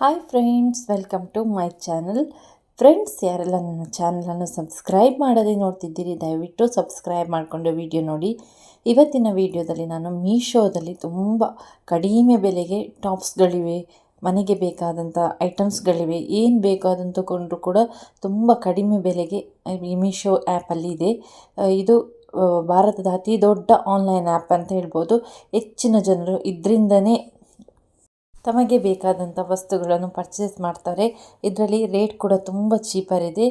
Hi friends welcome to my channel friends ಯಾರೆಲ್ಲ ನನ್ನ ಚಾನಲನ್ನು ಸಬ್ಸ್ಕ್ರೈಬ್ ಮಾಡದೆ ನೋಡ್ತಿದ್ದೀರಿ, ದಯವಿಟ್ಟು ಸಬ್ಸ್ಕ್ರೈಬ್ ಮಾಡಿಕೊಂಡು ವಿಡಿಯೋ ನೋಡಿ. ಇವತ್ತಿನ ವಿಡಿಯೋದಲ್ಲಿ ನಾನು ಮೀಶೋದಲ್ಲಿ ತುಂಬ ಕಡಿಮೆ ಬೆಲೆಗೆ ಟಾಪ್ಸ್ಗಳಿವೆ ಮನೆಗೆ ಬೇಕಾದಂಥ ಐಟಮ್ಸ್ಗಳಿವೆ ಏನು ಬೇಕಾದಂತ ತಗೊಂಡ್ರು ಕೂಡ ತುಂಬ ಕಡಿಮೆ ಬೆಲೆಗೆ ಈ ಮೀಶೋ ಆ್ಯಪಲ್ಲಿ ಇದೆ. ಇದು ಭಾರತದ ಅತಿ ದೊಡ್ಡ ಆನ್ಲೈನ್ ಆ್ಯಪ್ ಅಂತ ಹೇಳ್ಬೋದು. ಹೆಚ್ಚಿನ ಜನರು ಇದರಿಂದನೇ ತಮಗೆ ಬೇಕಾದಂಥ ವಸ್ತುಗಳನ್ನು ಪರ್ಚೇಸ್ ಮಾಡ್ತಾರೆ. ಇದರಲ್ಲಿ ರೇಟ್ ಕೂಡ ತುಂಬ ಚೀಪರ್ ಇದೆ.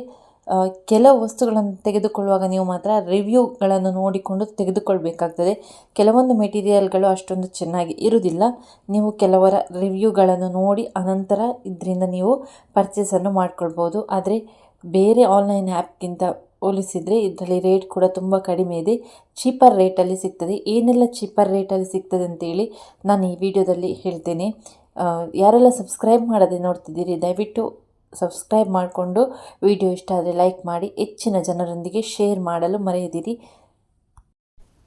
ಕೆಲವು ವಸ್ತುಗಳನ್ನು ತೆಗೆದುಕೊಳ್ಳುವಾಗ ನೀವು ಮಾತ್ರ ರಿವ್ಯೂಗಳನ್ನು ನೋಡಿಕೊಂಡು ತೆಗೆದುಕೊಳ್ಬೇಕಾಗ್ತದೆ. ಕೆಲವೊಂದು ಮೆಟೀರಿಯಲ್ಗಳು ಅಷ್ಟೊಂದು ಚೆನ್ನಾಗಿ ಇರುವುದಿಲ್ಲ. ನೀವು ಕೆಲವರ ರಿವ್ಯೂಗಳನ್ನು ನೋಡಿ ಅನಂತರ ಇದರಿಂದ ನೀವು ಪರ್ಚೇಸನ್ನು ಮಾಡ್ಕೊಳ್ಬೋದು. ಆದರೆ ಬೇರೆ ಆನ್ಲೈನ್ ಆ್ಯಪ್ಗಿಂತ ಹೋಲಿಸಿದರೆ ಇದರಲ್ಲಿ ರೇಟ್ ಕೂಡ ತುಂಬ ಕಡಿಮೆ ಇದೆ. ಚೀಪರ್ ರೇಟಲ್ಲಿ ಸಿಗ್ತದೆ. ಏನೆಲ್ಲ ಚೀಪರ್ ರೇಟಲ್ಲಿ ಸಿಗ್ತದೆ ಅಂತೇಳಿ ನಾನು ಈ ವಿಡಿಯೋದಲ್ಲಿ ಹೇಳ್ತೇನೆ. ಯಾರೆಲ್ಲ ಸಬ್ಸ್ಕ್ರೈಬ್ ಮಾಡದೆ ನೋಡ್ತಿದ್ದೀರಿ, ದಯವಿಟ್ಟು ಸಬ್ಸ್ಕ್ರೈಬ್ ಮಾಡಿಕೊಂಡು ವಿಡಿಯೋ ಇಷ್ಟ ಆದರೆ ಲೈಕ್ ಮಾಡಿ, ಹೆಚ್ಚಿನ ಜನರೊಂದಿಗೆ ಶೇರ್ ಮಾಡಲು ಮರೆಯದಿರಿ.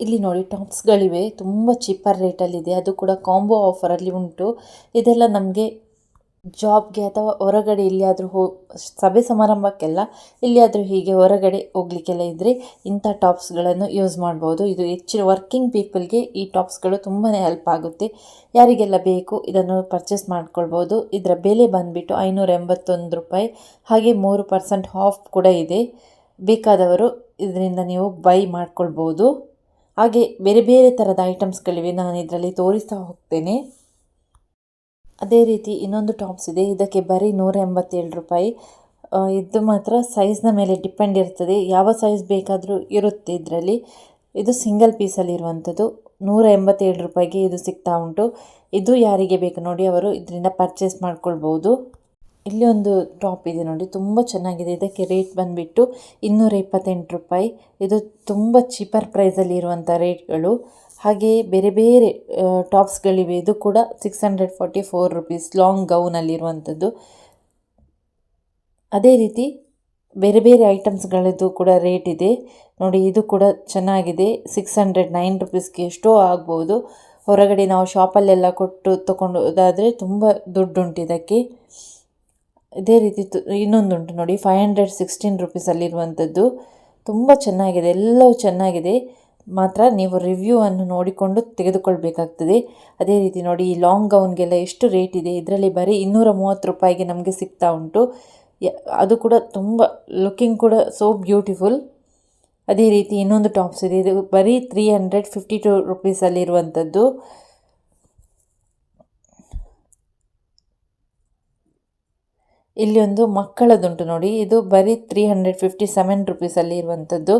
ಇಲ್ಲಿ ನೋಡಿ ಟಾಪ್ಸ್ಗಳಿವೆ ತುಂಬ ಚೀಪರ್ ರೇಟಲ್ಲಿದೆ ಅದು ಕೂಡ ಕಾಂಬೋ ಆಫರಲ್ಲಿ ಉಂಟು. ಇದೆಲ್ಲ ನಮಗೆ ಜಾಬ್ಗೆ ಅಥವಾ ಹೊರಗಡೆ ಎಲ್ಲಿಯಾದರೂ ಹೋ, ಸಭೆ ಸಮಾರಂಭಕ್ಕೆಲ್ಲ ಎಲ್ಲಿಯಾದರೂ ಹೀಗೆ ಹೊರಗಡೆ ಹೋಗ್ಲಿಕ್ಕೆಲ್ಲ ಇದ್ದರೆ ಇಂಥ ಟಾಪ್ಸ್ಗಳನ್ನು ಯೂಸ್ ಮಾಡ್ಬೋದು. ಇದು ಹೆಚ್ಚಿನ ವರ್ಕಿಂಗ್ ಪೀಪಲ್ಗೆ ಈ ಟಾಪ್ಸ್ಗಳು ತುಂಬಾ ಹೆಲ್ಪ್ ಆಗುತ್ತೆ. ಯಾರಿಗೆಲ್ಲ ಬೇಕು ಇದನ್ನು ಪರ್ಚೇಸ್ ಮಾಡ್ಕೊಳ್ಬೋದು. ಇದರ ಬೆಲೆ ಬಂದುಬಿಟ್ಟು ಐನೂರ ಎಂಬತ್ತೊಂದು ರೂಪಾಯಿ, ಹಾಗೆ ಮೂರು ಪರ್ಸೆಂಟ್ ಆಫ್ ಕೂಡ ಇದೆ. ಬೇಕಾದವರು ಇದರಿಂದ ನೀವು ಬೈ ಮಾಡ್ಕೊಳ್ಬೋದು. ಹಾಗೆ ಬೇರೆ ಬೇರೆ ಥರದ ಐಟಮ್ಸ್ಗಳಿವೆ. ನಾನು ಇದರಲ್ಲಿ ತೋರಿಸ್ತಾ ಹೋಗ್ತೇನೆ. ಅದೇ ರೀತಿ ಇನ್ನೊಂದು ಟಾಪ್ಸ್ ಇದೆ. ಇದಕ್ಕೆ ಬರೀ ನೂರ ಎಂಬತ್ತೇಳು ರೂಪಾಯಿ ಇದು ಮಾತ್ರ ಸೈಜ್ನ ಮೇಲೆ ಡಿಪೆಂಡ್ ಇರ್ತದೆ. ಯಾವ ಸೈಜ್ ಬೇಕಾದರೂ ಇರುತ್ತೆ ಇದರಲ್ಲಿ. ಇದು ಸಿಂಗಲ್ ಪೀಸಲ್ಲಿ ಇರುವಂಥದ್ದು. ನೂರ ಎಂಬತ್ತೇಳು ರೂಪಾಯಿಗೆ ಇದು ಸಿಗ್ತಾ ಉಂಟು. ಇದು ಯಾರಿಗೆ ಬೇಕು ನೋಡಿ ಅವರು ಇದರಿಂದ ಪರ್ಚೇಸ್ ಮಾಡ್ಕೊಳ್ಬೋದು ಇಲ್ಲಿ ಒಂದು ಟಾಪ್ ಇದೆ ನೋಡಿ. ತುಂಬ ಚೆನ್ನಾಗಿದೆ. ಇದಕ್ಕೆ ರೇಟ್ ಬಂದುಬಿಟ್ಟು ಇನ್ನೂರ ಇಪ್ಪತ್ತೆಂಟು ರೂಪಾಯಿ. ಇದು ತುಂಬ ಚೀಪರ್ ಪ್ರೈಸಲ್ಲಿ ಇರುವಂಥ ರೇಟ್ಗಳು ಹಾಗೆಯೇ ಬೇರೆ ಬೇರೆ ಟಾಪ್ಸ್ಗಳಿವೆ. ಇದು ಕೂಡ six hundred forty four rupees, long ಗೌನಲ್ಲಿರುವಂಥದ್ದು. ಅದೇ ರೀತಿ ಬೇರೆ ಬೇರೆ ಐಟಮ್ಸ್ಗಳದ್ದು ಕೂಡ ರೇಟ್ ಇದೆ. ನೋಡಿ, ಇದು ಕೂಡ ಚೆನ್ನಾಗಿದೆ. ಸಿಕ್ಸ್ ಹಂಡ್ರೆಡ್ ನೈನ್ ರುಪೀಸ್ಗೆ ಎಷ್ಟೋ ಆಗ್ಬೋದು. ಹೊರಗಡೆ ನಾವು ಶಾಪಲ್ಲೆಲ್ಲ ಕೊಟ್ಟು ತೊಗೊಂಡೋದಾದರೆ ತುಂಬ ದುಡ್ಡುಂಟು ಇದಕ್ಕೆ. ಇದೇ ರೀತಿ ಇನ್ನೊಂದುಂಟು ನೋಡಿ, ಫೈವ್ ಹಂಡ್ರೆಡ್ ಸಿಕ್ಸ್ಟೀನ್ ರುಪೀಸಲ್ಲಿರುವಂಥದ್ದು. ತುಂಬ ಚೆನ್ನಾಗಿದೆ. ಎಲ್ಲವೂ ಚೆನ್ನಾಗಿದೆ. ಮಾತ್ರ ನೀವು ರಿವ್ಯೂ ಅನ್ನು ನೋಡಿಕೊಂಡು ತೆಗೆದುಕೊಳ್ಬೇಕಾಗ್ತದೆ. ಅದೇ ರೀತಿ ನೋಡಿ, ಈ ಲಾಂಗ್ ಗೌನ್ಗೆಲ್ಲ ಎಷ್ಟು ರೇಟ್ ಇದೆ? ಇದರಲ್ಲಿ ಬರೀ ಇನ್ನೂರ ಮೂವತ್ತು ರೂಪಾಯಿಗೆ ನಮಗೆ ಸಿಗ್ತಾ ಉಂಟು. ಅದು ಕೂಡ ತುಂಬ ಲುಕಿಂಗ್ ಕೂಡ ಸೋ ಬ್ಯೂಟಿಫುಲ್ ಅದೇ ರೀತಿ ಇನ್ನೊಂದು ಟಾಪ್ಸ್ ಇದೆ. ಇದು ಬರೀ ತ್ರೀ ಹಂಡ್ರೆಡ್ ಫಿಫ್ಟಿ ಟು ರುಪೀಸಲ್ಲಿರುವಂಥದ್ದು ಇಲ್ಲಿ ಒಂದು ಮಕ್ಕಳದುಂಟು ನೋಡಿ. ಇದು ಬರೀ ತ್ರೀ ಹಂಡ್ರೆಡ್ ಫಿಫ್ಟಿ ಸೆವೆನ್ ರುಪೀಸಲ್ಲಿ ಇರುವಂಥದ್ದು.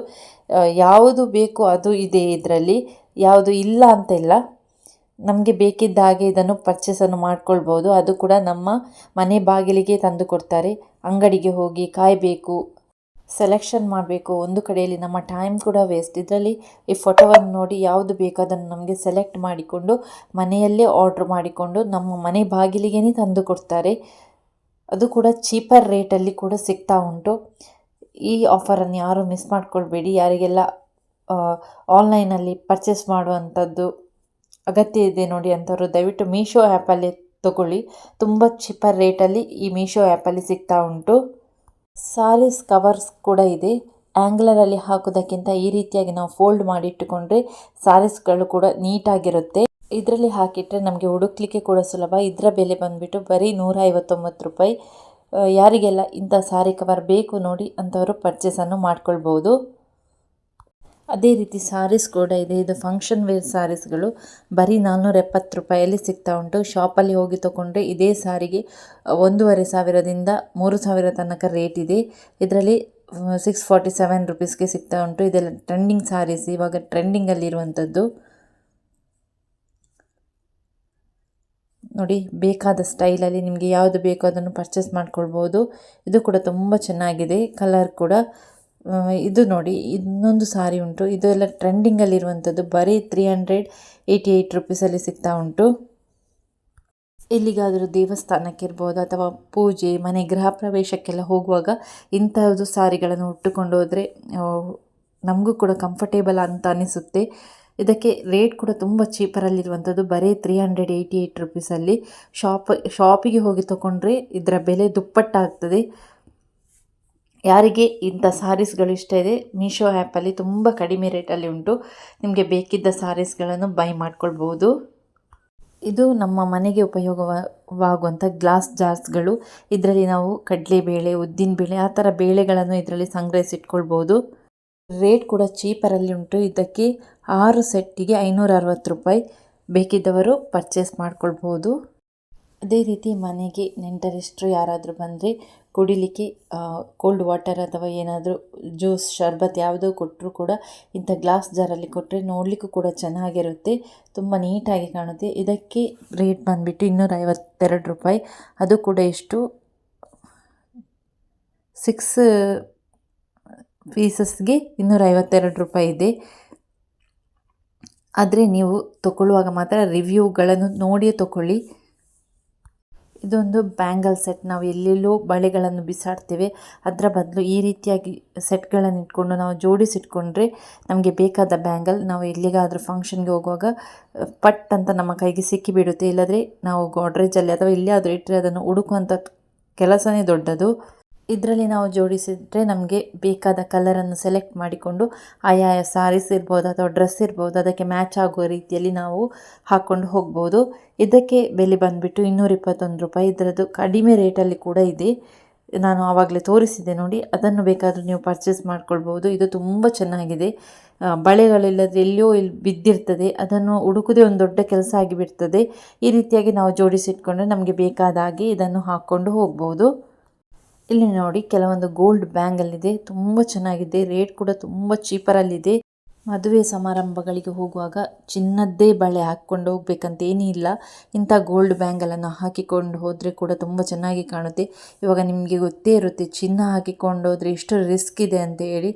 ಯಾವುದು ಬೇಕು ಅದು ಇದೆ ಇದರಲ್ಲಿ. ಯಾವುದು ಇಲ್ಲ ಅಂತ ಇಲ್ಲ ನಮಗೆ ಬೇಕಿದ್ದ ಹಾಗೆ ಇದನ್ನು ಪರ್ಚೇಸನ್ನು ಮಾಡ್ಕೊಳ್ಬೋದು. ಅದು ಕೂಡ ನಮ್ಮ ಮನೆ ಬಾಗಿಲಿಗೆ ತಂದು ಕೊಡ್ತಾರೆ. ಅಂಗಡಿಗೆ ಹೋಗಿ ಕಾಯಬೇಕು ಸೆಲೆಕ್ಷನ್ ಮಾಡಬೇಕು. ಒಂದು ಕಡೆಯಲ್ಲಿ ನಮ್ಮ ಟೈಮ್ ಕೂಡ ವೇಸ್ಟ್ ಇದರಲ್ಲಿ ಈ ಫೋಟೋವನ್ನು ನೋಡಿ ಯಾವುದು ಬೇಕು ಅದನ್ನು ನಮಗೆ ಸೆಲೆಕ್ಟ್ ಮಾಡಿಕೊಂಡು ಮನೆಯಲ್ಲೇ ಆರ್ಡ್ರ್ ಮಾಡಿಕೊಂಡು ನಮ್ಮ ಮನೆ ಬಾಗಿಲಿಗೇ ತಂದು ಕೊಡ್ತಾರೆ. ಅದು ಕೂಡ ಚೀಪರ್ ರೇಟಲ್ಲಿ ಕೂಡ ಸಿಗ್ತಾ ಉಂಟು. ಈ ಆಫರನ್ನು ಯಾರೂ ಮಿಸ್ ಮಾಡ್ಕೊಳ್ಬೇಡಿ. ಯಾರಿಗೆಲ್ಲ ಆನ್ಲೈನಲ್ಲಿ ಪರ್ಚೇಸ್ ಮಾಡುವಂಥದ್ದು ಅಗತ್ಯ ಇದೆ ನೋಡಿ ಅಂಥವ್ರು, ದಯವಿಟ್ಟು ಮೀಶೋ ಆ್ಯಪಲ್ಲಿ ತಗೊಳ್ಳಿ. ತುಂಬ ಚೀಪರ್ ರೇಟಲ್ಲಿ ಈ ಮೀಶೋ ಆ್ಯಪಲ್ಲಿ ಸಿಗ್ತಾ ಉಂಟು. ಸಾರೀಸ್ ಕವರ್ಸ್ ಕೂಡ ಇದೆ. ಆ್ಯಂಗ್ಲರಲ್ಲಿ ಹಾಕೋದಕ್ಕಿಂತ ಈ ರೀತಿಯಾಗಿ ನಾವು ಫೋಲ್ಡ್ ಮಾಡಿ ಇಟ್ಟುಕೊಂಡ್ರೆ ಸಾರೀಸ್ಗಳು ಕೂಡ ನೀಟಾಗಿರುತ್ತೆ ಇದರಲ್ಲಿ ಹಾಕಿಟ್ರೆ ನಮಗೆ ಹುಡುಕ್ಲಿಕ್ಕೆ ಕೂಡ ಸುಲಭ. ಇದರ ಬೆಲೆ ಬಂದುಬಿಟ್ಟು ಬರೀ ನೂರ ಐವತ್ತೊಂಬತ್ತು ರೂಪಾಯಿ ಯಾರಿಗೆಲ್ಲ ಇಂಥ ಸಾರಿ ಕವರ್ ಬೇಕು ನೋಡಿ ಅಂಥವರು ಪರ್ಚೇಸನ್ನು ಮಾಡ್ಕೊಳ್ಬೋದು. ಅದೇ ರೀತಿ ಸಾರೀಸ್ ಕೂಡ ಇದೆ. ಇದು ಫಂಕ್ಷನ್ ವೇರ್ ಸಾರೀಸ್ಗಳು. ಬರೀ ನಾನ್ನೂರ ಎಪ್ಪತ್ತು ರೂಪಾಯಲ್ಲಿ ಸಿಗ್ತಾ ಉಂಟು. ಶಾಪಲ್ಲಿ ಹೋಗಿ ತೊಗೊಂಡ್ರೆ ಇದೇ ಸಾರಿಗೆ ಒಂದೂವರೆ ಸಾವಿರದಿಂದ ಮೂರು ಸಾವಿರ ತನಕ ರೇಟ್ ಇದೆ. ಇದರಲ್ಲಿ ಸಿಕ್ಸ್ ಫಾರ್ಟಿ ಸೆವೆನ್ ರುಪೀಸ್ಗೆ ಸಿಗ್ತಾ ಉಂಟು. ಇದೆಲ್ಲ ಟ್ರೆಂಡಿಂಗ್ ಸಾರೀಸ್. ಇವಾಗ ಟ್ರೆಂಡಿಂಗಲ್ಲಿರುವಂಥದ್ದು ನೋಡಿ, ಬೇಕಾದ ಸ್ಟೈಲಲ್ಲಿ ನಿಮಗೆ ಯಾವುದು ಬೇಕೋ ಅದನ್ನು ಪರ್ಚೇಸ್ ಮಾಡ್ಕೊಳ್ಬೋದು. ಇದು ಕೂಡ ತುಂಬ ಚೆನ್ನಾಗಿದೆ. ಕಲರ್ ಕೂಡ. ಇದು ನೋಡಿ, ಇನ್ನೊಂದು ಸಾರಿ ಉಂಟು. ಇದು ಎಲ್ಲ ಟ್ರೆಂಡಿಂಗಲ್ಲಿರುವಂಥದ್ದು ಬರೀ ತ್ರೀ ಹಂಡ್ರೆಡ್ ಏಯ್ಟಿ ಏಯ್ಟ್ ರುಪೀಸಲ್ಲಿ ಸಿಗ್ತಾ ಉಂಟು. ಎಲ್ಲಿಗಾದರೂ ದೇವಸ್ಥಾನಕ್ಕೆ ಇರ್ಬೋದು, ಅಥವಾ ಪೂಜೆ, ಮನೆ, ಗೃಹ ಪ್ರವೇಶಕ್ಕೆಲ್ಲ ಹೋಗುವಾಗ ಇಂಥದ್ದು ಸಾರಿಗಳನ್ನು ಉಟ್ಟುಕೊಂಡು ಹೋದರೆ ನಮಗೂ ಕೂಡ ಕಂಫರ್ಟೇಬಲ್ ಅಂತ ಅನಿಸುತ್ತೆ. ಇದಕ್ಕೆ ರೇಟ್ ಕೂಡ ತುಂಬ ಚೀಪರಲ್ಲಿರುವಂಥದ್ದು. ಬರೀ ತ್ರೀ ಹಂಡ್ರೆಡ್ ಏಯ್ಟಿ ಏಯ್ಟ್ ರುಪೀಸಲ್ಲಿ ಶಾಪ್ ಶಾಪಿಗೆ ಹೋಗಿ ತೊಗೊಂಡ್ರೆ ಇದರ ಬೆಲೆ ದುಪ್ಪಟ್ಟಾಗ್ತದೆ. ಯಾರಿಗೆ ಇಂಥ ಸಾರೀಸ್ಗಳು ಇಷ್ಟ ಇದೆ ಮೀಶೋ ಆ್ಯಪಲ್ಲಿ ತುಂಬ ಕಡಿಮೆ ರೇಟಲ್ಲಿ ಉಂಟು. ನಿಮಗೆ ಬೇಕಿದ್ದ ಸಾರೀಸ್ಗಳನ್ನು ಬೈ ಮಾಡ್ಕೊಳ್ಬೋದು. ಇದು ನಮ್ಮ ಮನೆಗೆ ಉಪಯೋಗವಾಗುವಂಥ ಗ್ಲಾಸ್ ಜಾರ್ಸ್ಗಳು ಇದರಲ್ಲಿ ನಾವು ಕಡಲೆಬೇಳೆ ಉದ್ದಿನಬೇಳೆ ಆ ಥರ ಬೇಳೆಗಳನ್ನು ಇದರಲ್ಲಿ ಸಂಗ್ರಹಿಸಿಟ್ಕೊಳ್ಬೋದು. ರೇಟ್ ಕೂಡ ಚೀಪರಲ್ಲಿ ಉಂಟು. ಇದಕ್ಕೆ ಆರು ಸೆಟ್ಟಿಗೆ ಐನೂರ ಅರವತ್ತು ರೂಪಾಯಿ ಬೇಕಿದ್ದವರು ಪರ್ಚೇಸ್ ಮಾಡ್ಕೊಳ್ಬೋದು. ಅದೇ ರೀತಿ ಮನೆಗೆ ನೆಂಟರಿಷ್ಟರು ಯಾರಾದರೂ ಬಂದರೆ ಕುಡಿಲಿಕ್ಕೆ ಕೋಲ್ಡ್ ವಾಟರ್ ಅಥವಾ ಏನಾದರೂ ಜ್ಯೂಸ್ ಶರ್ಬತ್ ಯಾವುದೋ ಕೊಟ್ಟರು ಕೂಡ ಇಂಥ ಗ್ಲಾಸ್ ಜಾರಲ್ಲಿ ಕೊಟ್ಟರೆ ನೋಡಲಿಕ್ಕೂ ಕೂಡ ಚೆನ್ನಾಗಿರುತ್ತೆ. ತುಂಬ ನೀಟಾಗಿ ಕಾಣುತ್ತೆ. ಇದಕ್ಕೆ ರೇಟ್ ಬಂದುಬಿಟ್ಟು ಇನ್ನೂರ ಐವತ್ತೆರಡು ರೂಪಾಯಿ. ಅದು ಕೂಡ ಎಷ್ಟು? ಸಿಕ್ಸ್ ಪೀಸಸ್ಗೆ ಇನ್ನೂರ ಐವತ್ತೆರಡು ರೂಪಾಯಿ ಇದೆ. ಆದರೆ ನೀವು ತಗೊಳ್ಳುವಾಗ ಮಾತ್ರ ರಿವ್ಯೂಗಳನ್ನು ನೋಡಿಯೇ ತಗೊಳ್ಳಿ. ಇದೊಂದು ಬ್ಯಾಂಗಲ್ ಸೆಟ್ ನಾವು ಎಲ್ಲೆಲ್ಲೋ ಬಳೆಗಳನ್ನು ಬಿಸಾಡ್ತೇವೆ. ಅದರ ಬದಲು ಈ ರೀತಿಯಾಗಿ ಸೆಟ್ಗಳನ್ನು ಇಟ್ಕೊಂಡು ನಾವು ಜೋಡಿಸಿಟ್ಕೊಂಡ್ರೆ ನಮಗೆ ಬೇಕಾದ ಬ್ಯಾಂಗಲ್ ನಾವು ಎಲ್ಲಿಗಾದರೂ ಫಂಕ್ಷನ್ಗೆ ಹೋಗುವಾಗ ಪಟ್ ಅಂತ ನಮ್ಮ ಕೈಗೆ ಸಿಕ್ಕಿಬಿಡುತ್ತೆ ಇಲ್ಲದ್ರೆ ನಾವು ಗೋಡ್ರೇಜಲ್ಲಿ ಅಥವಾ ಎಲ್ಲಿಯಾದರೂ ಇಟ್ಟರೆ ಅದನ್ನು ಹುಡುಕುವಂಥ ಕೆಲಸನೇ ದೊಡ್ಡದು. ಇದರಲ್ಲಿ ನಾವು ಜೋಡಿಸಿದರೆ ನಮಗೆ ಬೇಕಾದ ಕಲರನ್ನು ಸೆಲೆಕ್ಟ್ ಮಾಡಿಕೊಂಡು ಆಯಾ ಸಾರೀಸ್ ಇರ್ಬೋದು ಅಥವಾ ಡ್ರೆಸ್ ಇರ್ಬೋದು, ಅದಕ್ಕೆ ಮ್ಯಾಚ್ ಆಗುವ ರೀತಿಯಲ್ಲಿ ನಾವು ಹಾಕ್ಕೊಂಡು ಹೋಗ್ಬೋದು. ಇದಕ್ಕೆ ಬೆಲೆ ಬಂದುಬಿಟ್ಟು ಇನ್ನೂರ ಇಪ್ಪತ್ತೊಂದು ರೂಪಾಯಿ. ಇದರದ್ದು ಕಡಿಮೆ ರೇಟಲ್ಲಿ ಕೂಡ ಇದೆ. ನಾನು ಆವಾಗಲೇ ತೋರಿಸಿದೆ ನೋಡಿ. ಅದನ್ನು ಬೇಕಾದರೂ ನೀವು ಪರ್ಚೇಸ್ ಮಾಡ್ಕೊಳ್ಬೋದು. ಇದು ತುಂಬ ಚೆನ್ನಾಗಿದೆ. ಬಳೆಗಳಿಲ್ಲದೆ ಎಲ್ಲಿಯೋ ಇಲ್ಲಿ ಬಿದ್ದಿರ್ತದೆ. ಅದನ್ನು ಹುಡುಕೋದೇ ಒಂದು ದೊಡ್ಡ ಕೆಲಸ ಆಗಿಬಿಡ್ತದೆ. ಈ ರೀತಿಯಾಗಿ ನಾವು ಜೋಡಿಸಿಟ್ಕೊಂಡ್ರೆ ನಮಗೆ ಬೇಕಾದ ಹಾಗೆ ಇದನ್ನು ಹಾಕ್ಕೊಂಡು ಹೋಗ್ಬೋದು. ಇಲ್ಲಿ ನೋಡಿ ಕೆಲವೊಂದು ಗೋಲ್ಡ್ ಬ್ಯಾಂಗಲ್ ಇದೆ ತುಂಬ ಚೆನ್ನಾಗಿದೆ. ರೇಟ್ ಕೂಡ ತುಂಬ ಚೀಪರಲ್ಲಿದೆ ಮದುವೆ ಸಮಾರಂಭಗಳಿಗೆ ಹೋಗುವಾಗ ಚಿನ್ನದ್ದೇ ಬಳೆ ಹಾಕ್ಕೊಂಡು ಹೋಗ್ಬೇಕಂತ ಇಲ್ಲ. ಇಂಥ ಗೋಲ್ಡ್ ಬ್ಯಾಂಗಲನ್ನು ಹಾಕಿಕೊಂಡು ಹೋದರೆ ಕೂಡ ತುಂಬ ಚೆನ್ನಾಗಿ ಕಾಣುತ್ತೆ. ಇವಾಗ ನಿಮಗೆ ಗೊತ್ತೇ ಇರುತ್ತೆ, ಚಿನ್ನ ಹಾಕಿಕೊಂಡು ಹೋದರೆ ಎಷ್ಟು ರಿಸ್ಕ್ ಇದೆ ಅಂತ ಹೇಳಿ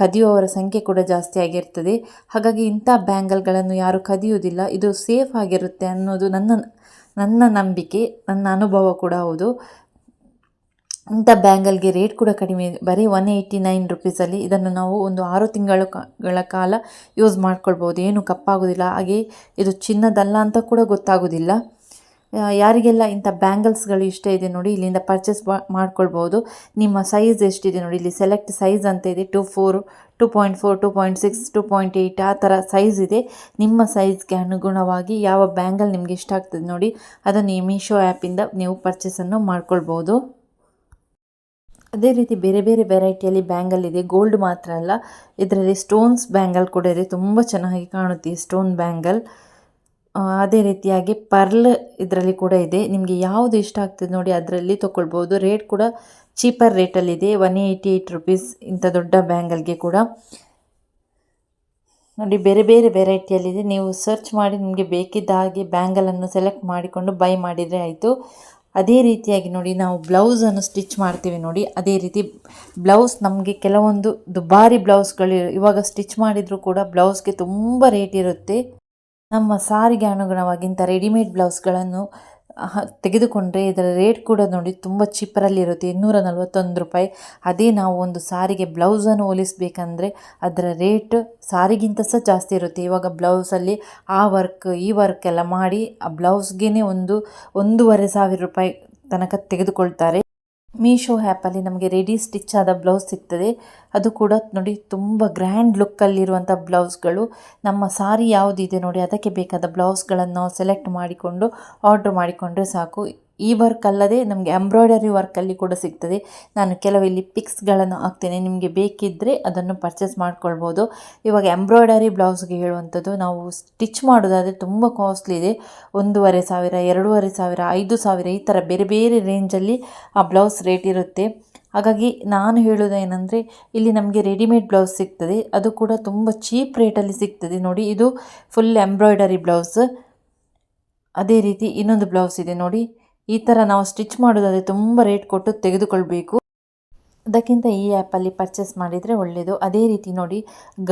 ಕದಿಯುವವರ ಸಂಖ್ಯೆ ಕೂಡ ಜಾಸ್ತಿ ಆಗಿರ್ತದೆ. ಹಾಗಾಗಿ ಇಂಥ ಬ್ಯಾಂಗಲ್ಗಳನ್ನು ಯಾರು ಕದಿಯುವುದಿಲ್ಲ. ಇದು ಸೇಫ್ ಆಗಿರುತ್ತೆ ಅನ್ನೋದು ನನ್ನ ನನ್ನ ನಂಬಿಕೆ, ನನ್ನ ಅನುಭವ ಕೂಡ ಹೌದು. ಇಂಥ ಬ್ಯಾಂಗಲ್ಗೆ ರೇಟ್ ಕೂಡ ಕಡಿಮೆ ಬರೀ ಒನ್ ಏಯ್ಟಿ ನೈನ್ ರುಪೀಸಲ್ಲಿ ಇದನ್ನು ನಾವು ಒಂದು ಆರು ತಿಂಗಳುಗಳ ಕಾಲ ಯೂಸ್ ಮಾಡ್ಕೊಳ್ಬೋದು. ಏನು ಕಪ್ಪಾಗೋದಿಲ್ಲ. ಹಾಗೆ ಇದು ಚಿನ್ನದಲ್ಲ ಅಂತ ಕೂಡ ಗೊತ್ತಾಗೋದಿಲ್ಲ. ಯಾರಿಗೆಲ್ಲ ಇಂಥ ಬ್ಯಾಂಗಲ್ಸ್ಗಳು ಇಷ್ಟ ಇದೆ ನೋಡಿ ಇಲ್ಲಿಂದ ಪರ್ಚೇಸ್ ಮಾಡ್ಕೊಳ್ಬೋದು. ನಿಮ್ಮ ಸೈಜ್ ಎಷ್ಟಿದೆ ನೋಡಿ ಇಲ್ಲಿ ಸೆಲೆಕ್ಟ್ ಸೈಜ್ ಅಂತ ಇದೆ. Two four two point four two point six two point eight ಆ ಥರ ಸೈಜ್ ಇದೆ. ನಿಮ್ಮ ಸೈಜ್ಗೆ ಅನುಗುಣವಾಗಿ ಯಾವ ಬ್ಯಾಂಗಲ್ ನಿಮಗೆ ಇಷ್ಟ ಆಗ್ತದೆ ನೋಡಿ ಅದನ್ನು ಈ ಮೀಶೋ ಆ್ಯಪಿಂದ ನೀವು ಪರ್ಚೇಸನ್ನು ಮಾಡ್ಕೊಳ್ಬೋದು. ಅದೇ ರೀತಿ ಬೇರೆ ಬೇರೆ ವೆರೈಟಿಯಲ್ಲಿ ಬ್ಯಾಂಗಲ್ ಇದೆ. ಗೋಲ್ಡ್ ಮಾತ್ರ ಅಲ್ಲ, ಇದರಲ್ಲಿ ಸ್ಟೋನ್ಸ್ ಬ್ಯಾಂಗಲ್ ಕೂಡ ಇದೆ. ತುಂಬ ಚೆನ್ನಾಗಿ ಕಾಣುತ್ತೆ ಸ್ಟೋನ್ ಬ್ಯಾಂಗಲ್. ಅದೇ ರೀತಿಯಾಗಿ ಪರ್ಲ್ ಇದರಲ್ಲಿ ಕೂಡ ಇದೆ. ನಿಮಗೆ ಯಾವುದು ಇಷ್ಟ ಆಗ್ತದೆ ನೋಡಿ, ಅದರಲ್ಲಿ ತೊಗೊಳ್ಬೋದು. ರೇಟ್ ಕೂಡ ಚೀಪರ್ ರೇಟಲ್ಲಿದೆ ಒನ್ ಏಯ್ಟಿ ಏಯ್ಟ್ ರುಪೀಸ್ ಇಂಥ ದೊಡ್ಡ ಬ್ಯಾಂಗಲ್ಗೆ ಕೂಡ. ನೋಡಿ, ಬೇರೆ ಬೇರೆ ವೆರೈಟಿಯಲ್ಲಿದೆ. ನೀವು ಸರ್ಚ್ ಮಾಡಿ ನಿಮಗೆ ಬೇಕಿದ್ದ ಹಾಗೆ ಬ್ಯಾಂಗಲನ್ನು ಸೆಲೆಕ್ಟ್ ಮಾಡಿಕೊಂಡು ಬೈ ಮಾಡಿದರೆ ಆಯಿತು. ಅದೇ ರೀತಿಯಾಗಿ ನೋಡಿ, ನಾವು ಬ್ಲೌಸನ್ನು ಸ್ಟಿಚ್ ಮಾಡ್ತೀವಿ ನೋಡಿ, ಅದೇ ರೀತಿ ಬ್ಲೌಸ್ ನಮಗೆ ಕೆಲವೊಂದು ದುಬಾರಿ ಬ್ಲೌಸ್ಗಳು ಇವಾಗ ಸ್ಟಿಚ್ ಮಾಡಿದರೂ ಕೂಡ ಬ್ಲೌಸ್ಗೆ ತುಂಬ ರೇಟ್ ಇರುತ್ತೆ. ನಮ್ಮ ಸಾರಿಗೆ ಅನುಗುಣವಾಗಿ ಇಂಥ ರೆಡಿಮೇಡ್ ಬ್ಲೌಸ್ಗಳನ್ನು ತೆಗೆದುಕೊಂಡ್ರೆ ಇದರ ರೇಟ್ ಕೂಡ ನೋಡಿ ತುಂಬ ಚೀಪರಲ್ಲಿರುತ್ತೆ ಇನ್ನೂರ ನಲವತ್ತೊಂದು ರೂಪಾಯಿ. ಅದೇ ನಾವು ಒಂದು ಸಾರಿಗೆ ಬ್ಲೌಸನ್ನು ಹೋಲಿಸ್ಬೇಕಂದ್ರೆ ಅದರ ರೇಟ್ ಸಾರಿಗಿಂತ ಸಹ ಜಾಸ್ತಿ ಇರುತ್ತೆ. ಇವಾಗ ಬ್ಲೌಸಲ್ಲಿ ಆ ವರ್ಕ್, ಈ ವರ್ಕ್ ಎಲ್ಲ ಮಾಡಿ ಆ ಬ್ಲೌಸ್ಗೇ ಒಂದು ಒಂದೂವರೆ ಸಾವಿರ ರೂಪಾಯಿ ತನಕ ತೆಗೆದುಕೊಳ್ತಾರೆ. ಮೀಶೋ ಆ್ಯಪಲ್ಲಿ ನಮಗೆ ರೆಡಿ ಸ್ಟಿಚ್ ಆದ ಬ್ಲೌಸ್ ಸಿಗ್ತದೆ. ಅದು ಕೂಡ ನೋಡಿ ತುಂಬ ಗ್ರ್ಯಾಂಡ್ ಲುಕ್ಕಲ್ಲಿರುವಂಥ ಬ್ಲೌಸ್ಗಳು ನಮ್ಮ ಸಾರಿ ಯಾವುದಿದೆ ನೋಡಿ, ಅದಕ್ಕೆ ಬೇಕಾದ ಬ್ಲೌಸ್ಗಳನ್ನು ಸೆಲೆಕ್ಟ್ ಮಾಡಿಕೊಂಡು ಆರ್ಡ್ರ್ ಮಾಡಿಕೊಂಡ್ರೆ ಸಾಕು. ಈ ವರ್ಕ್ ಅಲ್ಲದೆ ನಮಗೆ ಎಂಬ್ರಾಯ್ಡರಿ ವರ್ಕಲ್ಲಿ ಕೂಡ ಸಿಗ್ತದೆ. ನಾನು ಕೆಲವು ಇಲ್ಲಿ ಪಿಕ್ಸ್ಗಳನ್ನು ಹಾಕ್ತೇನೆ. ನಿಮಗೆ ಬೇಕಿದ್ದರೆ ಅದನ್ನು ಪರ್ಚೇಸ್ ಮಾಡ್ಕೊಳ್ಬೋದು. ಇವಾಗ ಎಂಬ್ರಾಯ್ಡರಿ ಬ್ಲೌಸ್ಗೆ ಹೇಳುವಂಥದ್ದು, ನಾವು ಸ್ಟಿಚ್ ಮಾಡೋದಾದರೆ ತುಂಬ ಕಾಸ್ಟ್ಲಿ ಇದೆ. ಒಂದೂವರೆ ಸಾವಿರ, ಎರಡೂವರೆ ಸಾವಿರ, ಐದು ಸಾವಿರ, ಈ ಥರ ಬೇರೆ ಬೇರೆ ರೇಂಜಲ್ಲಿ ಆ ಬ್ಲೌಸ್ ರೇಟ್ ಇರುತ್ತೆ. ಹಾಗಾಗಿ ನಾನು ಹೇಳೋದೇನೆಂದರೆ ಇಲ್ಲಿ ನಮಗೆ ರೆಡಿಮೇಡ್ ಬ್ಲೌಸ್ ಸಿಗ್ತದೆ. ಅದು ಕೂಡ ತುಂಬ ಚೀಪ್ ರೇಟಲ್ಲಿ ಸಿಗ್ತದೆ. ನೋಡಿ, ಇದು ಫುಲ್ ಎಂಬ್ರಾಯ್ಡರಿ ಬ್ಲೌಸ್ ಅದೇ ರೀತಿ ಇನ್ನೊಂದು ಬ್ಲೌಸ್ ಇದೆ. ನೋಡಿ ಈ ಥರ ನಾವು ಸ್ಟಿಚ್ ಮಾಡೋದಾದರೆ ತುಂಬ ರೇಟ್ ಕೊಟ್ಟು ತೆಗೆದುಕೊಳ್ಬೇಕು. ಅದಕ್ಕಿಂತ ಈ ಆ್ಯಪಲ್ಲಿ ಪರ್ಚೇಸ್ ಮಾಡಿದರೆ ಒಳ್ಳೆಯದು ಅದೇ ರೀತಿ ನೋಡಿ,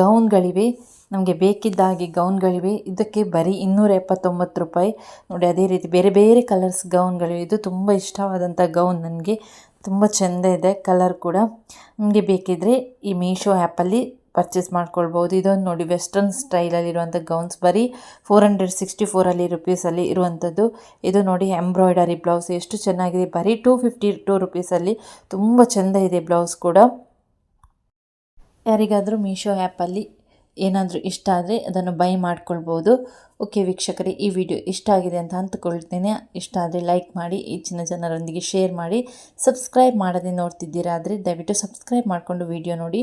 ಗೌನ್ಗಳಿವೆ. ನಮಗೆ ಬೇಕಿದ್ದ ಹಾಗೆ ಗೌನ್ಗಳಿವೆ. ಇದಕ್ಕೆ ಬರೀ ಇನ್ನೂರ ಎಪ್ಪತ್ತೊಂಬತ್ತು ರೂಪಾಯಿ. ನೋಡಿ, ಅದೇ ರೀತಿ ಬೇರೆ ಬೇರೆ ಕಲರ್ಸ್ ಗೌನ್ಗಳಿವೆ. ಇದು ತುಂಬ ಇಷ್ಟವಾದಂಥ ಗೌನ್ ನನಗೆ. ತುಂಬ ಚೆಂದ ಇದೆ. ಕಲರ್ ಕೂಡ. ನಿಮಗೆ ಬೇಕಿದ್ದರೆ ಈ ಮೀಶೋ ಆ್ಯಪಲ್ಲಿ ಪರ್ಚೇಸ್ ಮಾಡ್ಕೊಳ್ಬೋದು. ಇದೊಂದು ನೋಡಿ ವೆಸ್ಟರ್ನ್ ಸ್ಟೈಲಲ್ಲಿರುವಂಥ ಗೌನ್ಸ್ ಬರೀ ಫೋರ್ ಹಂಡ್ರೆಡ್ ಸಿಕ್ಸ್ಟಿ ಫೋರಲ್ಲಿ ರುಪೀಸಲ್ಲಿ ಇರುವಂಥದ್ದು ಇದು ನೋಡಿ ಎಂಬ್ರಾಯ್ಡರಿ ಬ್ಲೌಸ್ ಎಷ್ಟು ಚೆನ್ನಾಗಿದೆ. ಬರೀ ಟೂ ಫಿಫ್ಟಿ ಟೂ ರುಪೀಸಲ್ಲಿ ತುಂಬ ಚೆಂದ ಇದೆ ಬ್ಲೌಸ್ ಕೂಡ. ಯಾರಿಗಾದರೂ ಮೀಶೋ ಆ್ಯಪಲ್ಲಿ ಏನಾದರೂ ಇಷ್ಟ ಆದರೆ ಅದನ್ನು ಬೈ ಮಾಡ್ಕೊಳ್ಬೋದು. ಓಕೆ ವೀಕ್ಷಕರೇ, ಈ ವಿಡಿಯೋ ಇಷ್ಟ ಆಗಿದೆ ಅಂತ ಅಂದ್ಕೊಳ್ತೇನೆ. ಇಷ್ಟ ಆದರೆ ಲೈಕ್ ಮಾಡಿ ಹೆಚ್ಚಿನ ಜನರೊಂದಿಗೆ ಶೇರ್ ಮಾಡಿ. ಸಬ್ಸ್ಕ್ರೈಬ್ ಮಾಡದೆ ನೋಡ್ತಿದ್ದೀರಾ ಆದರೆ ದಯವಿಟ್ಟು ಸಬ್ಸ್ಕ್ರೈಬ್ ಮಾಡಿಕೊಂಡು ವಿಡಿಯೋ ನೋಡಿ.